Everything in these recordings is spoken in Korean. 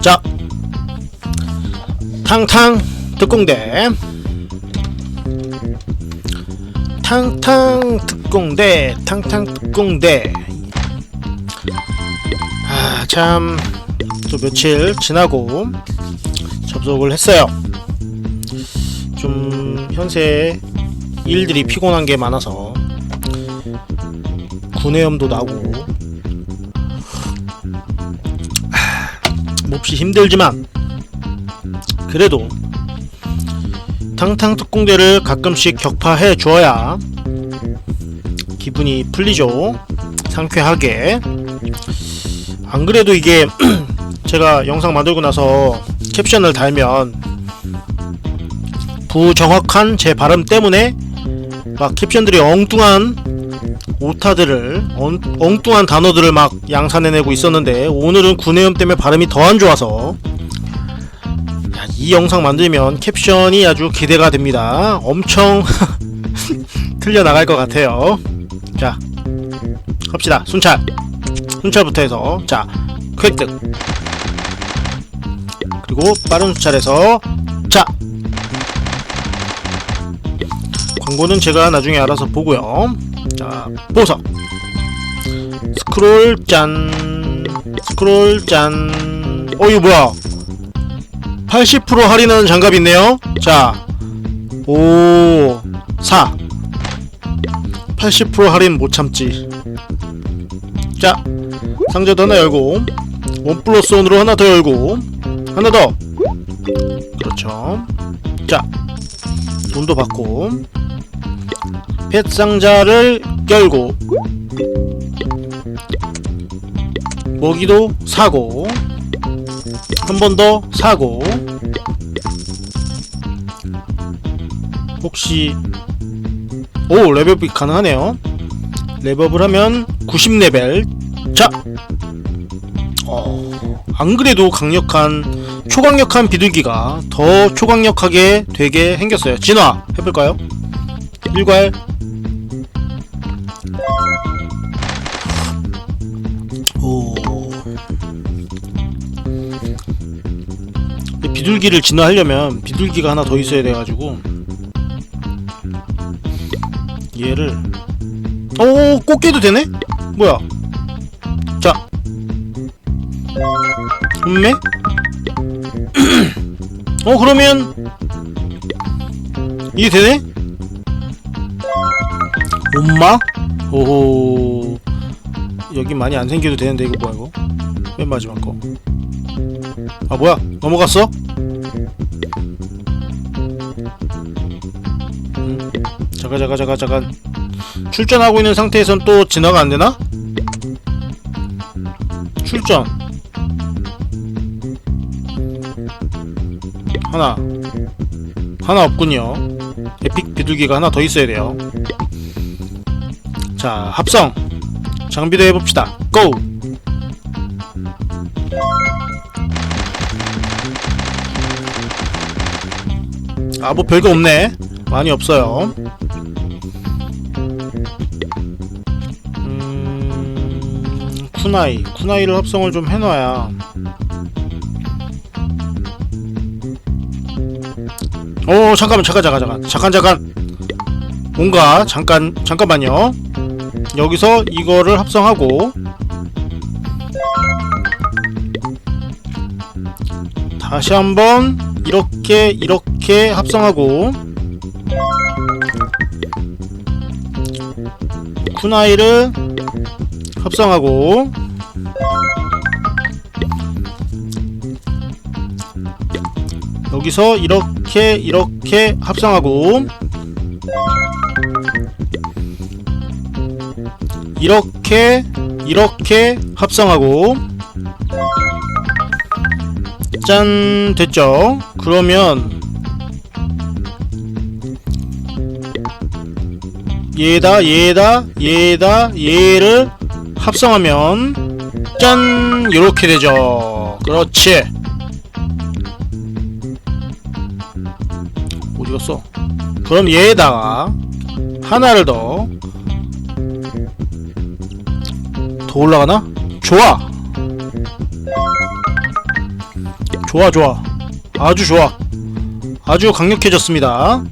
자, 탕탕 특공대. 탕탕 특공대, 탕탕 특공대. 아, 참, 또 며칠 지나고 접속을 했어요. 좀, 현재 일들이 피곤한 게 많아서 구내염도 나고. 몹시 힘들지만 그래도 탕탕 특공대를 가끔씩 격파해 주어야 기분이 풀리죠. 상쾌하게. 안 그래도 이게 제가 영상 만들고 나서 캡션을 달면 부정확한 제 발음 때문에 막 캡션들이 엉뚱한 오타들을 엉, 엉뚱한 단어들을 막 양산해내고 있었는데 오늘은 구내염 때문에 발음이 더 안 좋아서 야, 이 영상 만들면 캡션이 아주 기대가 됩니다. 엄청 틀려 나갈 것 같아요. 자, 갑시다. 순찰. 순찰부터 해서 자, 획득. 그리고 빠른 순찰에서 자. 광고는 제가 나중에 알아서 보고요. 자, 보석. 스크롤 짠. 스크롤 짠. 어, 이거 뭐야? 80% 할인하는 장갑이 있네요. 자, 5, 4. 80% 할인 못 참지. 자, 상자도 하나 열고, 원 플러스 원으로 하나 더 열고, 하나 더. 그렇죠. 자, 돈도 받고, 펫 상자를 열고, 먹이도 사고, 한 번 더 사고. 혹시 오 레벨업이 가능하네요. 레벨업을 하면 90레벨. 자 어, 안 그래도 강력한 초강력한 비둘기가 더 초강력하게 되게 생겼어요. 진화 해볼까요? 일괄 비둘기를 진화하려면 비둘기가 하나 더 있어야 돼가지고 얘를 오 꽃게도 되네? 뭐야 자 음메? 어 그러면 이게 되네? 엄마? 오호 여기 많이 안 생겨도 되는데 이거 뭐야 이거 맨 마지막 거아 뭐야 넘어갔어? 잠깐 잠깐 잠깐 잠깐. 출전하고 있는 상태에선 또 진화가 안 되나? 출전. 하나. 하나 없군요. 에픽 비둘기가 하나 더 있어야 돼요. 자 합성. 장비도 해봅시다. 고! 아 뭐 별거 없네. 많이 없어요 쿠나이 쿠나이를 합성을 좀 해놔야. 오 잠깐만 잠깐 잠깐 잠깐. 잠깐 잠깐. 뭔가 잠깐 잠깐만요. 여기서 이거를 합성하고. 다시 한번 이렇게 이렇게 합성하고. 쿠나이를 합성하고 여기서 이렇게 이렇게 합성하고 이렇게 이렇게 합성하고 짠 됐죠? 그러면 얘다 얘다 얘다 얘를 합성하면 짠 이렇게 되죠. 그렇지 갔어 그럼 얘에다가 하나를 더 더 올라가나? 좋아. 좋아 좋아. 아주 좋아. 아주 강력해졌습니다.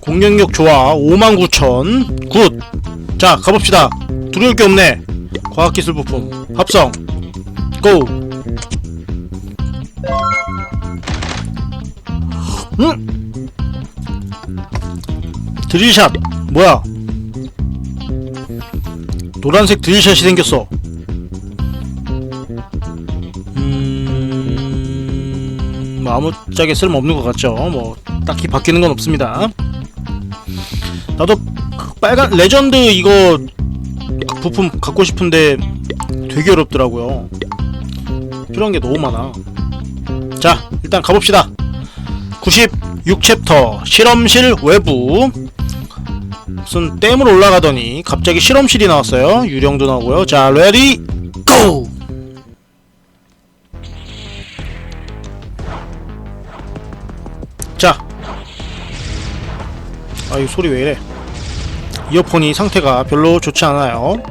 공격력 좋아. 59,000 굿자 가봅시다. 두려울 게 없네. 과학기술 부품. 합성. 고. 음! 드릴샷. 뭐야? 노란색 드릴샷이 생겼어. 음... 뭐 아무짝에 쓸모없는 것 같죠? 뭐 딱히 바뀌는 건 없습니다. 나도 그 빨간 레전드 이거 그 부품 갖고 싶은데 되게 어렵더라고요. 필요한 게 너무 많아. 자 일단 가봅시다 96챕터 실험실 외부. 무슨 댐으로 올라가더니 갑자기 실험실이 나왔어요. 유령도 나오고요. 자 레디 고! 자. 아이 소리 왜 이래? 이어폰이 상태가 별로 좋지 않아요.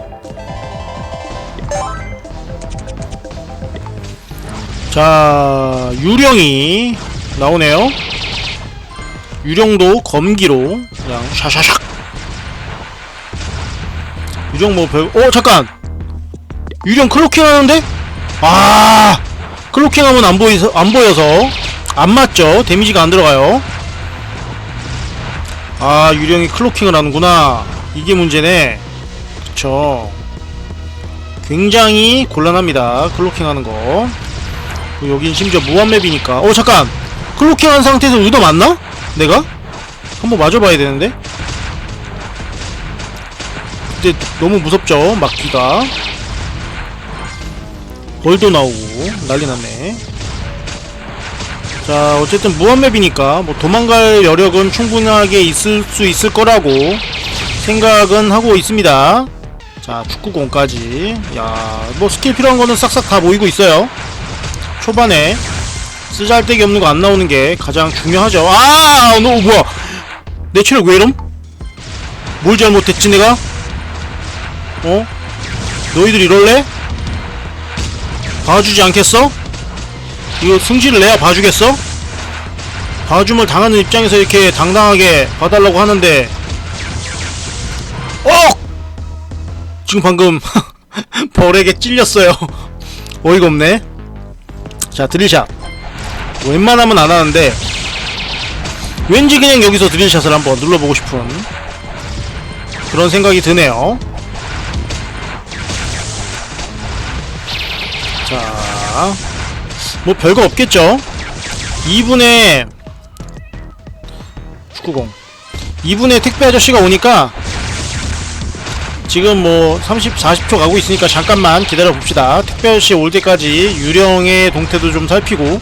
자 유령이 나오네요 유령도 검기로 그냥 샤샤샥. 유령 뭐 별.. 어 잠깐! 유령 클로킹 하는데? 아! 클로킹 하면 안 보이서 안 보여서. 안 맞죠? 데미지가 안 들어가요. 아 유령이 클로킹을 하는구나. 이게 문제네. 그쵸. 굉장히 곤란합니다 클로킹 하는 거. 여긴 심지어 무한맵이니까. 어 잠깐! 클로킹 한 상태에서 의도 맞나? 내가? 한번 맞아봐야 되는데? 근데 너무 무섭죠? 막기가. 벌도 나오고 난리 났네. 자 어쨌든 무한맵이니까 뭐 도망갈 여력은 충분하게 있을 수 있을 거라고 생각은 하고 있습니다. 자 축구공까지. 야뭐 스킬 필요한 거는 싹싹 다 모이고 있어요. 초반에 쓰잘데기 없는 거 안 나오는 게 가장 중요하죠 아너 뭐야 내 체력 왜 이럼? 뭘 잘못했지 내가? 어? 너희들 이럴래? 봐주지 않겠어? 이거 승질을 내야 봐주겠어? 봐줌을 당하는 입장에서 이렇게 당당하게 봐달라고 하는데 어! 지금 방금 벌에게 찔렸어요 어이가 없네 자 드릴샷 웬만하면 안 하는데 왠지 그냥 여기서 드릴샷을 한번 눌러보고 싶은 그런 생각이 드네요 자, 뭐 별거 없겠죠? 2분에 축구공 2분에 택배 아저씨가 오니까 지금 뭐 30, 40초 가고 있으니까 잠깐만 기다려 봅시다. 택배 아저씨 올 때까지 유령의 동태도 좀 살피고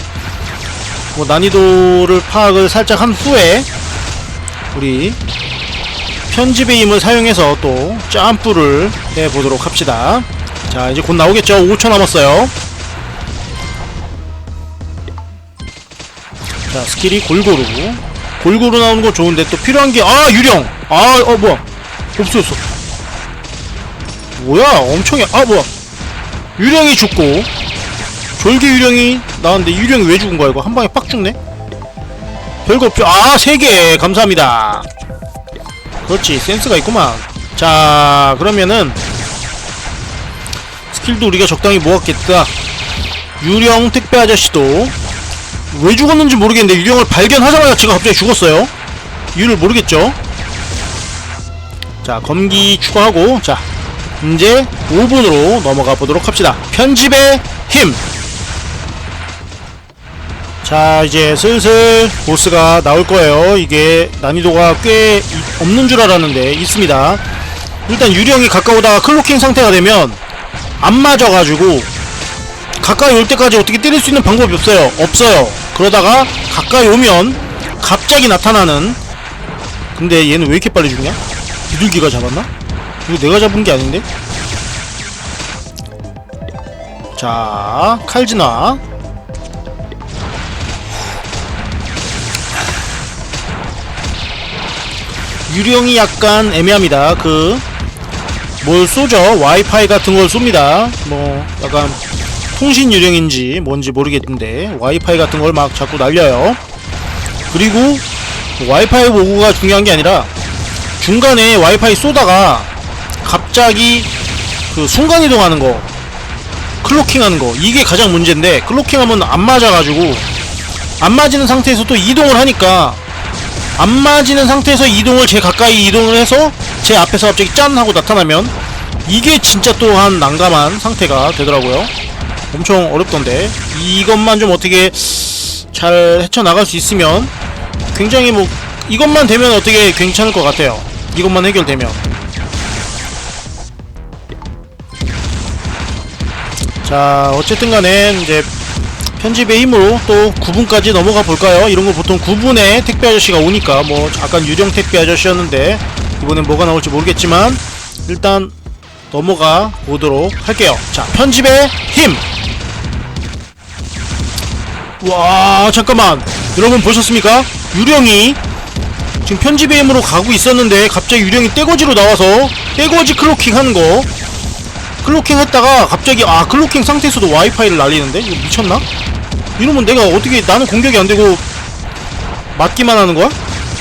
뭐 난이도를 파악을 살짝 한 후에 우리 편집의 힘을 사용해서 또 점프를 해보도록 합시다. 자 이제 곧 나오겠죠? 5초 남았어요. 자 스킬이 골고루. 골고루 나오는 거 좋은데 또 필요한 게 아 유령! 아 어 뭐야? 없어졌어. 뭐야? 엄청 해 아 뭐야? 유령이 죽고 졸개 유령이 나왔는데 유령이 왜 죽은 거야? 이거 한 방에 빡 죽네? 별거 없죠. 아 3개. 감사합니다. 그렇지. 센스가 있구만. 자 그러면은 스킬도 우리가 적당히 모았겠다. 유령 택배 아저씨도 왜 죽었는지 모르겠는데 유령을 발견하자마자 지금 갑자기 죽었어요? 이유를 모르겠죠? 자 검기 추가하고 자 이제 5분으로 넘어가 보도록 합시다. 편집의 힘 자 이제 슬슬 보스가 나올 거예요 이게 난이도가 꽤 이- 없는 줄 알았는데 있습니다 일단 유령이 가까우다가 클로킹 상태가 되면 안 맞아가지고 가까이 올 때까지 어떻게 때릴 수 있는 방법이 없어요 없어요 그러다가 가까이 오면 갑자기 나타나는 근데 얘는 왜 이렇게 빨리 죽냐? 비둘기가 잡았나? 이거 내가 잡은 게 아닌데? 자 칼진화 유령이 약간 애매합니다. 그 뭘 쏘죠? 와이파이 같은 걸 쏩니다. 뭐 약간 통신 유령인지 뭔지 모르겠는데 와이파이 같은 걸 막 자꾸 날려요. 그리고 와이파이 보고가 중요한 게 아니라 중간에 와이파이 쏘다가 갑자기 그 순간이동하는 거 클로킹하는 거 이게 가장 문제인데 클로킹하면 안 맞아가지고 안 맞이는 상태에서 또 이동을 하니까 안 맞이는 상태에서 이동을 제 가까이 이동을 해서 제 앞에서 갑자기 짠 하고 나타나면 이게 진짜 또한 난감한 상태가 되더라고요. 엄청 어렵던데 이것만 좀 어떻게 잘 헤쳐나갈 수 있으면 굉장히 뭐 이것만 되면 어떻게 괜찮을 것 같아요. 이것만 해결되면. 자 어쨌든 간에 이제 편집의 힘으로 또 9분까지 넘어가 볼까요? 이런 거 보통 9분에 택배 아저씨가 오니까 뭐 약간 유령 택배 아저씨였는데 이번엔 뭐가 나올지 모르겠지만 일단 넘어가 보도록 할게요. 자, 편집의 힘! 와, 잠깐만. 여러분 보셨습니까? 유령이 지금 편집의 힘으로 가고 있었는데 갑자기 유령이 떼거지로 나와서 떼거지 클로킹 하는 거 클로킹 했다가 갑자기 아 클로킹 상태에서도 와이파이를 날리는데 이거 미쳤나? 이러면 내가 어떻게 나는 공격이 안 되고 맞기만 하는 거야?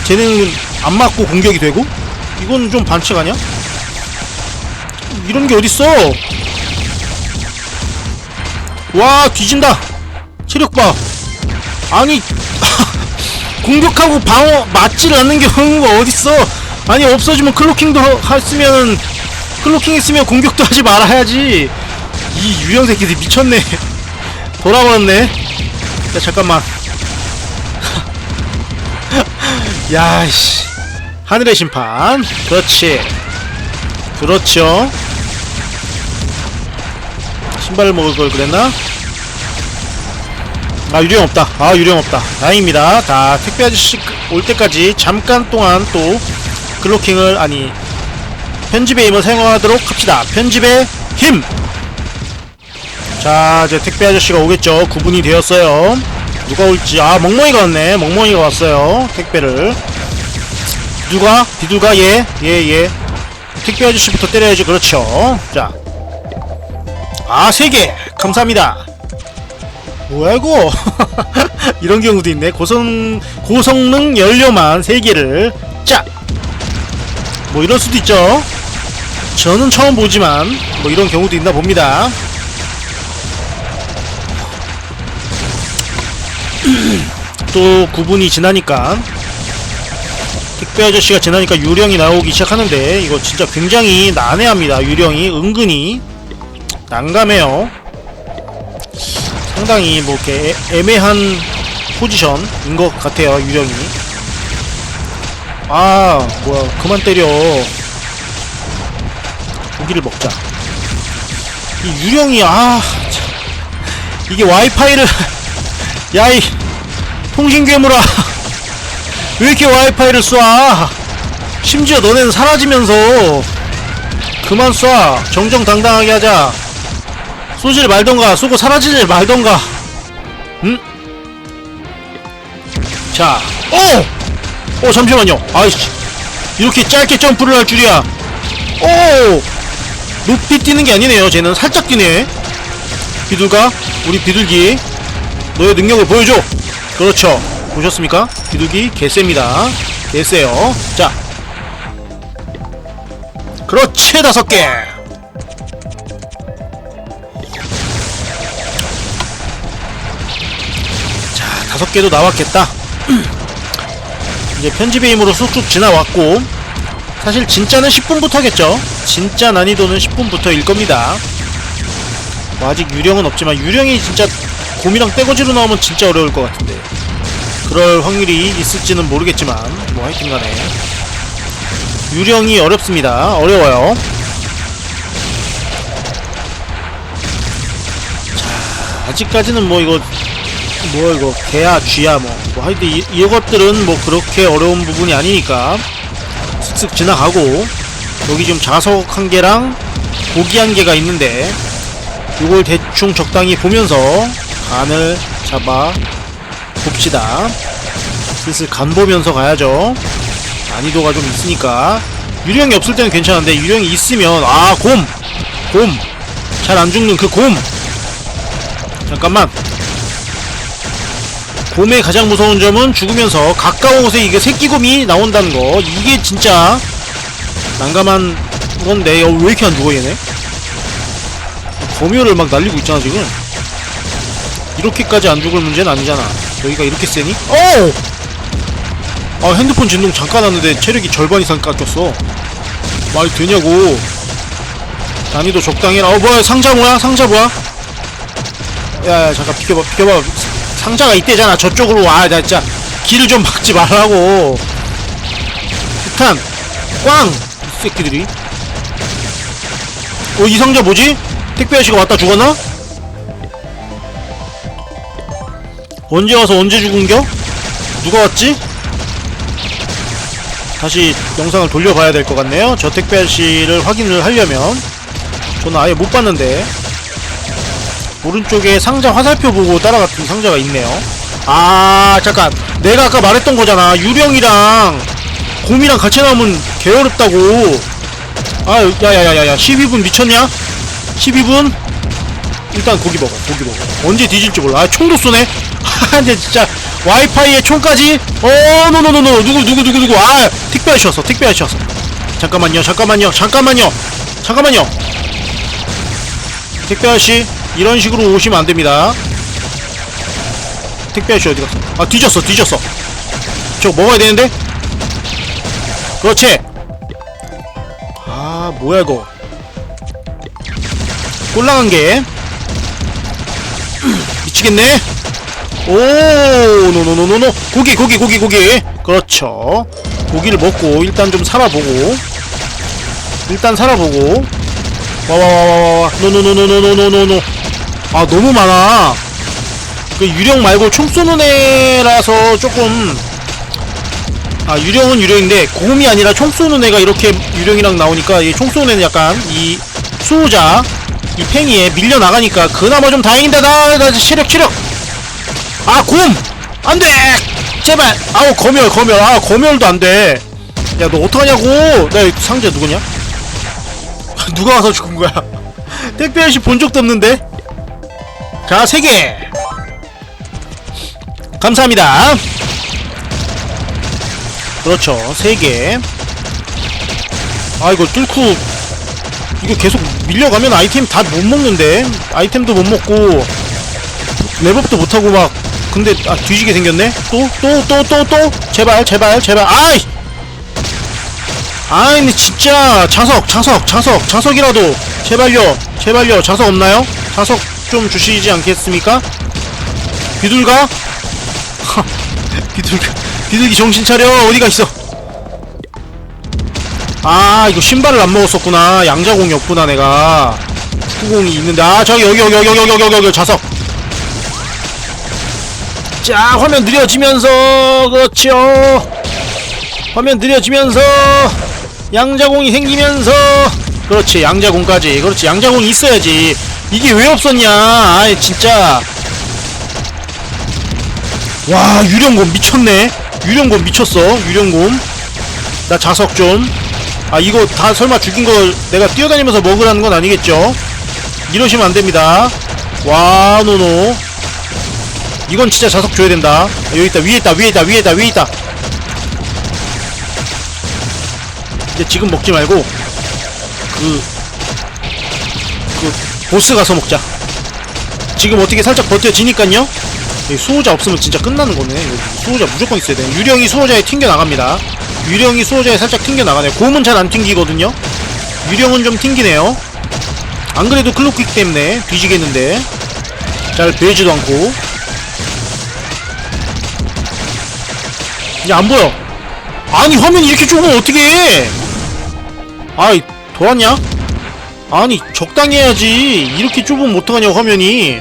쟤네는 안 맞고 공격이 되고? 이건 좀 반칙 아니야? 이런 게 어딨어? 와 뒤진다 체력 봐 아니 공격하고 방어 맞지를 않는 경우가 어딨어 아니 없어지면 클로킹도 하- 했으면 클로킹 했으면 공격도 하지 말아야지. 이 유령 새끼들 미쳤네. 돌아버렸네. 야 잠깐만. 야이씨. 하늘의 심판. 그렇지. 그렇죠. 신발을 먹을 걸 그랬나? 아 유령 없다. 아 유령 없다. 다행입니다. 다 택배 아저씨 올 때까지 잠깐 동안 또 클로킹을 아니 편집의 힘을 사용하도록 합시다 편집의 힘! 자 이제 택배 아저씨가 오겠죠 9분이 되었어요 누가 올지 아 멍멍이가 왔네 멍멍이가 왔어요 택배를 누가? 비둘가 얘? 얘 얘. 택배 아저씨부터 때려야지 그렇죠 자 아, 세 개! 감사합니다. 뭐야, 이거? 이런 경우도 있네. 고성, 고성능 연료만 세 개를. 짜! 뭐 이럴 수도 있죠. 저는 처음 보지만, 뭐 이런 경우도 있나 봅니다. 또 9분이 지나니까, 택배 아저씨가 지나니까 유령이 나오기 시작하는데, 이거 진짜 굉장히 난해합니다. 유령이 은근히. 난감해요. 상당히 뭐 이렇게 애- 애매한 포지션인 것 같아요 유령이. 아 뭐야 그만 때려. 고기를 먹자. 이 유령이 아 참. 이게 와이파이를 야이 통신 괴물아 왜 이렇게 와이파이를 쏴? 심지어 너네는 사라지면서 그만 쏴 정정당당하게 하자. 쏘질 말던가 쏘고 사라지질 말던가 응? 자 오! 오 잠시만요 아이씨 이렇게 짧게 점프를 할 줄이야 오! 높이 뛰는 게 아니네요 쟤는. 살짝 뛰네. 비둘가 우리 비둘기. 너의 능력을 보여줘. 그렇죠. 보셨습니까? 비둘기 개쎄입니다. 개쎄요. 자. 그렇지 다섯 개. 다섯 개도 나왔겠다. 이제 편집의 힘으로 쑥쑥 지나왔고 사실 진짜는 10분부터겠죠. 진짜 난이도는 10분부터일 겁니다. 뭐 아직 유령은 없지만 유령이 진짜 곰이랑 떼거지로 나오면 진짜 어려울 것 같은데 그럴 확률이 있을지는 모르겠지만 뭐 하여튼 간에 유령이 어렵습니다. 어려워요. 자 아직까지는 뭐 이거 뭐 이거 개야 쥐야 뭐, 뭐 하여튼 이, 이것들은 뭐 그렇게 어려운 부분이 아니니까 슥슥 지나가고 여기 지금 자석 한 개랑 고기 한 개가 있는데 이걸 대충 적당히 보면서 간을 잡아 봅시다 슬슬 간 보면서 가야죠 난이도가 좀 있으니까 유령이 없을 때는 괜찮은데 유령이 있으면 아 곰! 곰! 잘 안 죽는 그 곰! 잠깐만 곰의 가장 무서운 점은 죽으면서 가까운 곳에 이게 새끼곰이 나온다는 거 이게 진짜 난감한 건데 어, 왜 이렇게 안 죽어 얘네? 검요를 막 날리고 있잖아 지금. 이렇게까지 안 죽을 문제는 아니잖아. 여기가 이렇게 세니? 어! 아 핸드폰 진동 잠깐 왔는데 체력이 절반 이상 깎였어. 말이 되냐고. 난이도 적당히 해라. 어 뭐야 상자 뭐야? 상자 뭐야? 야야 잠깐 비켜봐 비켜봐. 상자가 있대잖아. 저쪽으로 와나 진짜 길을 좀 막지 말라고. 폭탄. 꽝! 이 새끼들이 어 이 상자 뭐지? 택배 아저씨가 왔다 죽었나? 언제 와서 언제 죽은겨? 누가 왔지? 다시 영상을 돌려봐야 될 것 같네요. 저 택배 아저씨를 확인을 하려면 저는 아예 못 봤는데 오른쪽에 상자 화살표 보고 따라갔던 상자가 있네요. 아 잠깐 내가 아까 말했던 거잖아. 유령이랑 곰이랑 같이 나오면 개어렵다고. 아 야야야야야 12분 미쳤냐? 12분? 일단 고기 먹어 고기 먹어. 언제 뒤질지 몰라. 아 총도 쏘네? 아 근데 진짜 와이파이에 총까지? 어 노노노노 누구 누구 누구 누구? 아 택배 아저씨 왔어 택배 아저씨 왔어. 잠깐만요 잠깐만요 잠깐만요 잠깐만요. 택배 아저씨 이런 식으로 오시면 안 됩니다. 택배 아저씨 어디 갔어? 아 뒤졌어 뒤졌어. 저거 먹어야 되는데 그렇지. 아 뭐야 이거. 꼴랑한 게. 미치겠네. 오 노노노노노. 고기 고기 고기 고기. 그렇죠. 고기를 먹고 일단 좀 살아보고. 일단 살아보고. 와와와와와 노노노노노노노노. 아 너무 많아. 그 유령 말고 총 쏘는 애라서 조금 아 유령은 유령인데 곰이 아니라 총 쏘는 애가 이렇게 유령이랑 나오니까 이총 쏘는 애는 약간 이 수호자 이 팽이에 밀려 나가니까 그나마 좀 다행인데 나, 나 체력 체력. 아 곰! 안돼! 제발! 아우 검열 검열. 아 검열도 안돼. 야 너 어떡하냐고. 나 상자 누구냐? 누가 와서 죽은 거야? 택배 아저씨 본 적도 없는데? 자 3개. 감사합니다 그렇죠. 3개. 아 이거 뚫고 이거 계속 밀려가면 아이템 다 못 먹는데. 아이템도 못 먹고 랩업도 못하고 막 근데 아 뒤지게 생겼네. 또 또 또 또 또. 제발 제발 제발. 아이 근데 진짜 자석 자석 자석 자석이라도 제발요 제발요. 자석 없나요? 자석 좀 주시지 않겠습니까? 비둘가? 비둘가 비둘기 정신 차려. 어디가 있어? 아 이거 신발을 안 먹었었구나. 양자공이 없구나 내가. 축구공이 있는데. 아 저기 여기 여기 여기 여기 여기 여기 여기 자석. 자 화면 느려지면서 그렇죠 화면 느려지면서 양자공이 생기면서 그렇지 양자공까지. 그렇지 양자공이 있어야지. 이게 왜 없었냐? 아이 진짜. 와 유령곰 미쳤네 유령곰 미쳤어 유령곰 나 자석 좀아 이거 다 설마 죽인 걸 내가 뛰어다니면서 먹으라는 건 아니겠죠? 이러시면 안 됩니다. 와 노노. 이건 진짜 자석 줘야 된다. 아, 여기 있다 위에 있다 위에 있다 위에 있다 위에 있다. 이제 지금 먹지 말고 그 그 보스 가서 먹자. 지금 어떻게 살짝 버텨지니깐요. 이 수호자 없으면 진짜 끝나는 거네. 수호자 무조건 있어야 돼. 유령이 수호자에 튕겨 나갑니다. 유령이 수호자에 살짝 튕겨 나가네. 곰은 잘 안 튕기거든요. 유령은 좀 튕기네요. 안 그래도 클로킥 때문에 뒤지겠는데 잘 베지도 않고. 이제 안 보여. 아니 화면이 이렇게 좁으면 어떻게 해? 아이 돌았냐? 아니 적당히 해야지. 이렇게 좁으면 어떡하냐 화면이.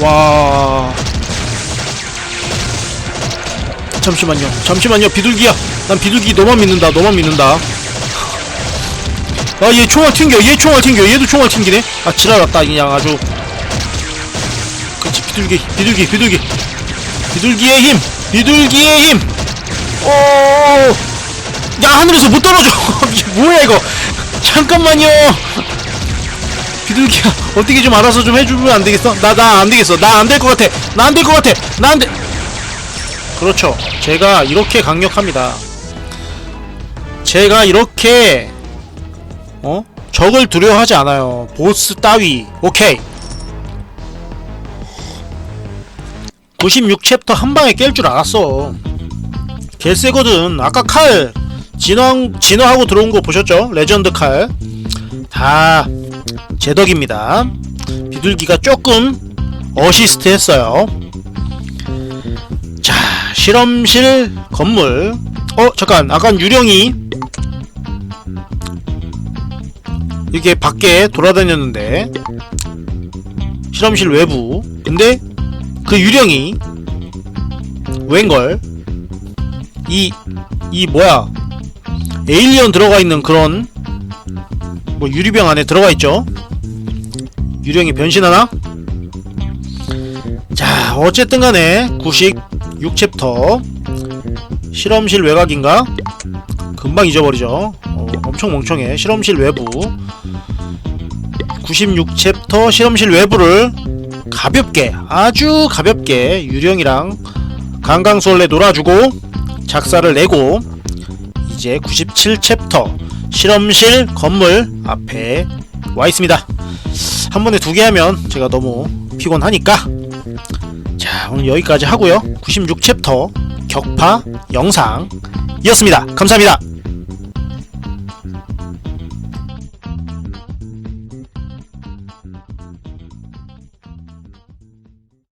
와. 잠시만요. 잠시만요. 비둘기야. 난 비둘기 너만 믿는다. 너만 믿는다. 아, 얘 총알 튕겨. 얘 총알 튕겨. 얘도 총알 튕기네. 아, 지랄났다. 그냥 아주. 그렇지. 비둘기. 비둘기. 비둘기. 비둘기의 힘. 비둘기의 힘. 오. 야, 하늘에서 못 떨어져 뭐야 이거 잠깐만요 비둘기야 어떻게 좀 알아서 좀 해주면 안 되겠어? 나 나 안 되겠어. 나 안 될 것 같아. 나 안 될 것 같아. 나 안 돼. 그렇죠. 제가 이렇게 강력합니다. 제가 이렇게 어? 적을 두려워하지 않아요. 보스 따위. 오케이. 96챕터 한 방에 깰 줄 알았어. 개쎄거든. 아까 칼 진화, 진화하고 들어온 거 보셨죠? 레전드 칼. 다 제 덕입니다. 비둘기가 조금 어시스트 했어요. 자 실험실 건물. 어 잠깐 아까 유령이 이게 밖에 돌아다녔는데 실험실 외부. 근데 그 유령이 웬걸? 이 이 뭐야? 에일리언 들어가 있는 그런 뭐 유리병 안에 들어가 있죠? 유령이 변신하나? 자 어쨌든 간에 96챕터. 실험실 외곽인가? 금방 잊어버리죠. 어, 엄청 멍청해. 실험실 외부. 96챕터 실험실 외부를 가볍게 아주 가볍게 유령이랑 강강술래 놀아주고 작사를 내고 이제 97챕터 실험실 건물 앞에 와 있습니다. 한 번에 두 개 하면 제가 너무 피곤하니까. 자 오늘 여기까지 하고요. 96 챕터 격파 영상이었습니다. 감사합니다